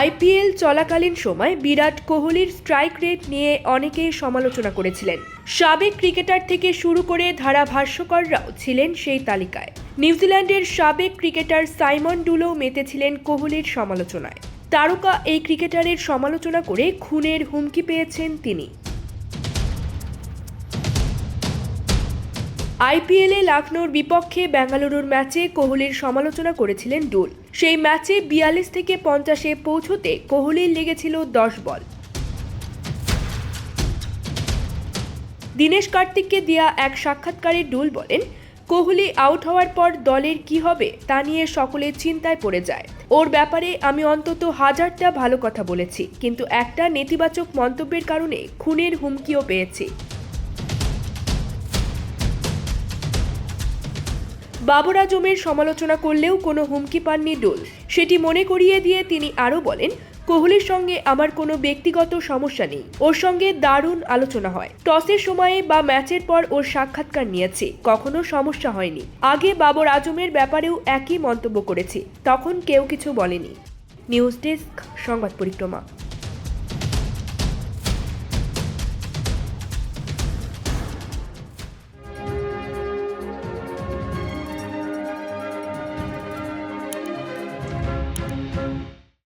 IPL চলাকালীন সময় বিরাট কোহলির স্ট্রাইক রেট নিয়ে অনেকেই সমালোচনা করেছিলেন। সাবেক ক্রিকেটার থেকে শুরু করে ধারা ভাষ্যকররাও ছিলেন সেই তালিকায়। নিউজিল্যান্ডের সাবেক ক্রিকেটার সাইমন ডুলো মেতেছিলেন কোহলির সমালোচনায়। তারকা এই ক্রিকেটারের সমালোচনা করে খুনের হুমকি পেয়েছেন তিনি। আইপিএলে লখনৌর বিপক্ষে বেঙ্গালুরুর ম্যাচে কোহলির সমালোচনা করেছিলেন ডুল। সেই ম্যাচে বিয়াল্লিশ থেকে পঞ্চাশে পৌঁছতে কোহলির লেগেছিল দশ বল। দীনেশ কার্তিককে দেয়া এক সাক্ষাৎকারে ডুল বলেন, কোহলি আউট হওয়ার পর দলের কি হবে তা নিয়ে সকলে চিন্তায় পড়ে যায়। ওর ব্যাপারে আমি অন্তত হাজারটা ভালো কথা বলেছি, কিন্তু একটা নেতিবাচক মন্তব্যের কারণে খুনের হুমকিও পেয়েছি। বাবর আজমের সমালোচনা করলেও কোনো হুমকি পাননি ডোল। সেটি মনে করিয়ে দিয়ে তিনি আরও বলেন, কোহলির সঙ্গে আমার কোনো ব্যক্তিগত সমস্যা নেই। ওর সঙ্গে দারুণ আলোচনা হয়। টসের সময়ে বা ম্যাচের পর ওর সাক্ষাৎকার নিয়েছি। কখনো সমস্যা হয়নি। আগে বাবর আজমের ব্যাপারেও একই মন্তব্য করেছি। তখন কেউ কিছু বলেনি। নিউজ ডেস্ক, সংবাদ পরিক্রমা।